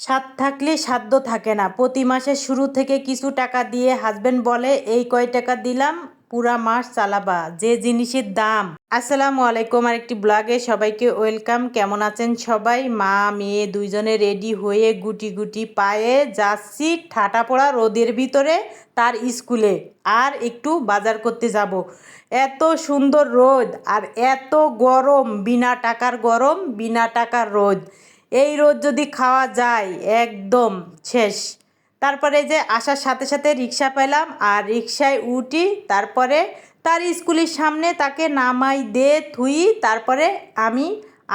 স্বাদ থাকলে সাধ্য থাকে না। প্রতি মাসের শুরু থেকে কিছু টাকা দিয়ে হাজবেন্ড বলে, এই কয় টাকা দিলাম, পুরা মাস চালাবা, যে জিনিসের দাম। আসসালামু আলাইকুম আর একটি ব্লগে সবাইকে ওয়েলকাম। কেমন আছেন সবাই? মা, মেয়ে দুইজনে রেডি হয়ে গুটি গুটি পায়ে যাচ্ছি ঠাটা পড়া রোদের ভিতরে, তার স্কুলে। আর একটু বাজার করতে যাব। এত সুন্দর রোদ আর এত গরম, বিনা টাকার গরম, বিনা টাকার রোদ। এই রোদ যদি খাওয়া যায়, একদম শেষ। তারপরে যে আসার সাথে সাথে রিক্সা পেলাম আর রিক্সায় উঠি, তারপরে তার স্কুলের সামনে তাকে নামাই দে থুই, তারপরে আমি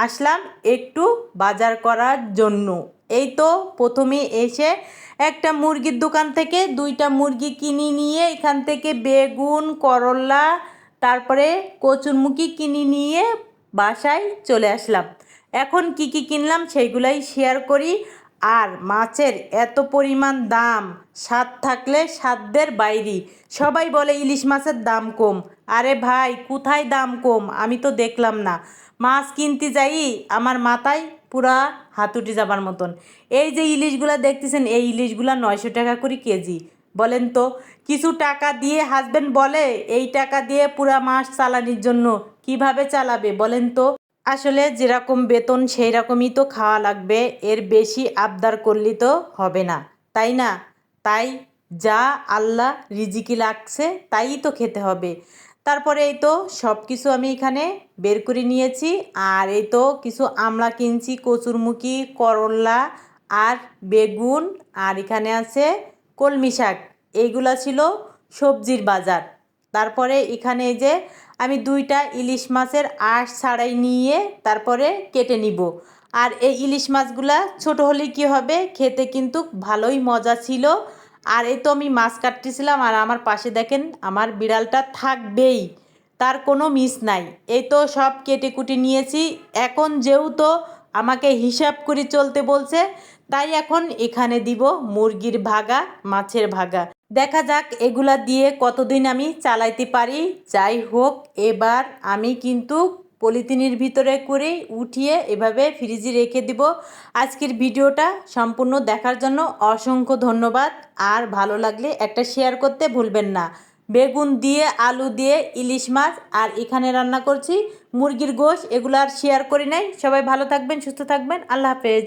আসলাম একটু বাজার করার জন্য। এই তো প্রথমে এসে একটা মুরগির দোকান থেকে দুইটা মুরগি কিনে নিয়ে এখান থেকে বেগুন, করলা, তারপরে কচুরমুখী কিনে নিয়ে বাসায় চলে আসলাম। এখন কি কি কিনলাম সেইগুলাই শেয়ার করি। আর মাছের এত পরিমাণ দাম, স্বাদ থাকলে সাধ্যের বাইরে। সবাই বলে ইলিশ মাছের দাম কম। আরে ভাই, কোথায় দাম কম? আমি তো দেখলাম না। মাছ কিনতে যাই, আমার মাথায় পুরা হাতুটি যাবার মতন। এই যে ইলিশগুলা দেখতেছেন, এই ইলিশগুলা নয়শো টাকা করে কেজি। বলেন তো, কিছু টাকা দিয়ে হাজবেন্ড বলে, এই টাকা দিয়ে পুরা মাস চালানির জন্য কীভাবে চালাবে? বলেন তো। আসলে যেরকম বেতন সেই রকমই তো খাওয়া লাগবে। এর বেশি আবদার করলে তো হবে না, তাই না? তাই যা আল্লাহ রিজিকি লাগছে, তাই তো খেতে হবে। তারপরে এই তো সব কিছু আমি এখানে বের করে নিয়েছি। আর এই তো কিছু আমলা কিনছি, কচুরমুখী, করলা আর বেগুন। আর এখানে আছে কলমি শাক। এইগুলা ছিল সবজির বাজার। তারপরে এখানে যে আমি দুইটা ইলিশ মাছের আঁশ ছাড়াই নিয়ে তারপরে কেটে নিব। আর এই ইলিশ মাছগুলা ছোট হলে কি হবে? খেতে কিন্তু ভালোই মজা ছিল। আর এই তো আমি মাছ কাটতেছিলাম আর আমার পাশে দেখেন আমার বিড়ালটা থাকবেই, তার কোনো মিস নাই। এই তো সব কেটে কুটে নিয়েছি। এখন যেহেতু আমাকে হিসাব করে চলতে বলছে, তাই এখন এখানে দিব মুরগির ভাগা, মাছের ভাগা। দেখা যাক এগুলা দিয়ে কতদিন আমি চালাইতে পারি। যাই হোক, এবার আমি কিন্তু পলিথিনের ভিতরে করে উঠিয়ে এভাবে ফ্রিজে রেখে দিব। আজকের ভিডিওটা সম্পূর্ণ দেখার জন্য অসংখ্য ধন্যবাদ। আর ভালো লাগলে একটা শেয়ার করতে ভুলবেন না। বেগুন দিয়ে, আলু দিয়ে, ইলিশ মাছ, আর এখানে রান্না করছি মুরগির গোশ, এগুলো আর শেয়ার করি নাই। সবাই ভালো থাকবেন, সুস্থ থাকবেন। আল্লাহ হাফেজ।